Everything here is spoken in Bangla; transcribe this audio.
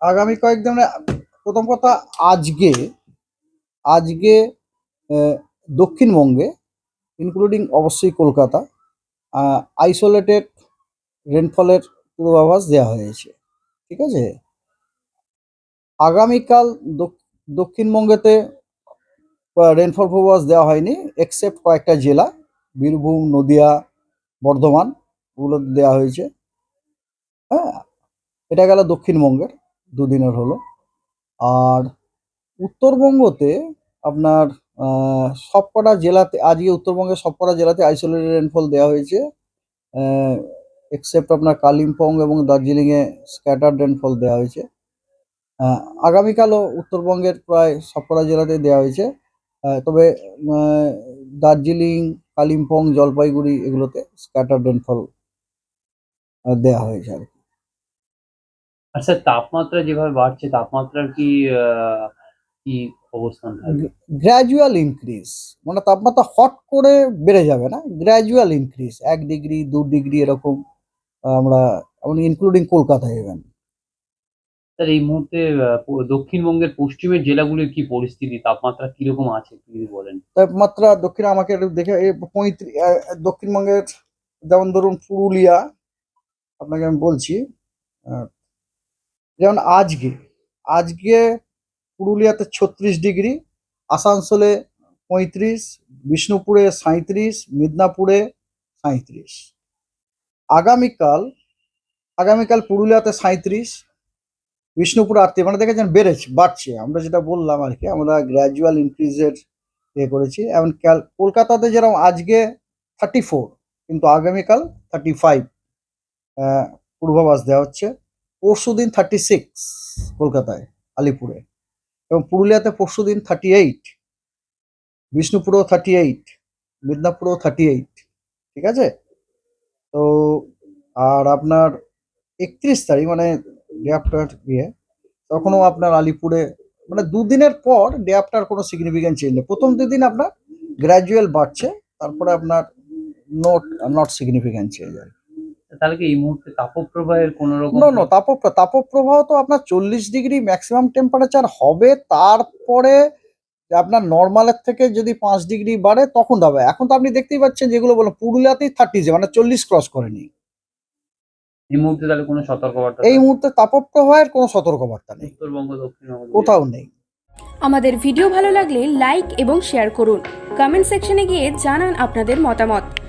আগামী কয়েকদিনে প্রথম কথা আজকে আজকে দক্ষিণবঙ্গে ইনক্লুডিং অবশ্যই কলকাতা আইসোলেটেড রেনফলের পূর্বাভাস দেওয়া হয়েছে। ঠিক আছে? আগামীকাল দক- দক্ষিণবঙ্গেতে রেনফল পূর্বাভাস দেওয়া হয়নি এক্সেপ্ট কয়েকটা জেলা, বীরভূম, নদিয়া, বর্ধমান, ওগুলো দেওয়া হয়েছে। হ্যাঁ? এটা গেল দক্ষিণবঙ্গের, দুদিনের হলো। আর উত্তরবঙ্গতে আপনার সবকটা জেলাতে, আজকে উত্তরবঙ্গের সবকটা জেলাতে আইসোলেটেড রেনফল দেওয়া হয়েছে এক্সেপ্ট আপনার কালিম্পং এবং দার্জিলিংয়ে স্ক্যাটার্ড রেনফল দেওয়া হয়েছে। আগামীকালও উত্তরবঙ্গের প্রায় সবকটা জেলাতে দেওয়া হয়েছে। তবে দার্জিলিং, কালিম্পং, জলপাইগুড়ি এগুলোতে স্ক্যাটার্ড রেনফল দেওয়া হয়েছে আর কি। আর স্যার তাপমাত্রা যেভাবে বাড়ছে তাপমাত্রার কি কি অবস্থান গ্র্যাজুয়াল ইনক্রিজ মানে তাপমাত্রা হট করে বেড়ে যাবে না গ্র্যাজুয়াল ইনক্রিজ এক ডিগ্রি দু ডিগ্রি এরকম আমরা ইনক্লুডিং কলকাতা ইভেন স্যার এই মুহূর্তে দক্ষিণবঙ্গের পশ্চিমের জেলাগুলির কি পরিস্থিতি? তাপমাত্রা কীরকম আছে যদি বলেন। তাপমাত্রা দক্ষিণে আমাকে দেখে পঁয়ত্রিশ দক্ষিণবঙ্গের যেমন ধরুন পুরুলিয়া আপনাকে আমি বলছি যেমন আজকে আজকে পুরুলিয়াতে ছত্রিশ ডিগ্রি, আসানসোলে পঁয়ত্রিশ, বিষ্ণুপুরে সাঁইত্রিশ, মিদনাপুরে সাঁইত্রিশ। আগামীকাল আগামীকাল পুরুলিয়াতে সাঁইত্রিশ, বিষ্ণুপুর আটত্রিশ মানে দেখেছেন বেড়েছে, বাড়ছে। আমরা যেটা বললাম আর কি, আমরা গ্র্যাজুয়াল ইনক্রিজের ইয়ে করেছি। এবং কলকাতাতে যেরকম আজকে থার্টি ফোর কিন্তু আগামীকাল থার্টি ফাইভ পূর্বাভাস দেওয়া হচ্ছে। পরশু দিন থার্টি সিক্স কলকাতায়, আলিপুরে এবং পুরুলিয়াতে পরশু দিন থার্টি এইট বিষ্ণুপুরেও থার্টি এইট মিদনাপুরেও থার্টি এইট ঠিক আছে? তো আর আপনার একত্রিশ তারিখ মানে ডে আফটার ইয়ে তখনও আপনার আলিপুরে মানে দুদিনের পর ডে আফটার কোনো সিগনিফিকেন্ট চেঞ্জ নেই। প্রথম দুদিন আপনার গ্র্যাজুয়াল বাড়ছে, তারপরে আপনার নোট নট সিগনিফিকেন্ট চেঞ্জ আর তাহলে কি এই মুহূর্তে তাপপ্রবাহের কোন রকম নো নো তাপ তাপপ্রবাহ তো আপনার চল্লিশ ডিগ্রি ম্যাক্সিমাম টেম্পারেচার হবে তারপরে আপনার নর্মালের থেকে যদি পাঁচ ডিগ্রি বাড়ে তখন হবে। এখন তো আপনি দেখতেই পাচ্ছেন যেগুলো বলো পুরুলিয়াতেই থার্টি যে মানে চল্লিশ ক্রস করেনি এই মুহূর্তে তাহলে কোনো সতর্কবার্তা এই মুহূর্তে তাপপ্রবাহের কোনো সতর্কবার্তা নেই। উত্তরবঙ্গ দক্ষিণবঙ্গ কোথাও নেই। আমাদের ভিডিও ভালো লাগলে লাইক এবং শেয়ার করুন। কমেন্ট সেকশনে গিয়ে জানান আপনাদের মতামত।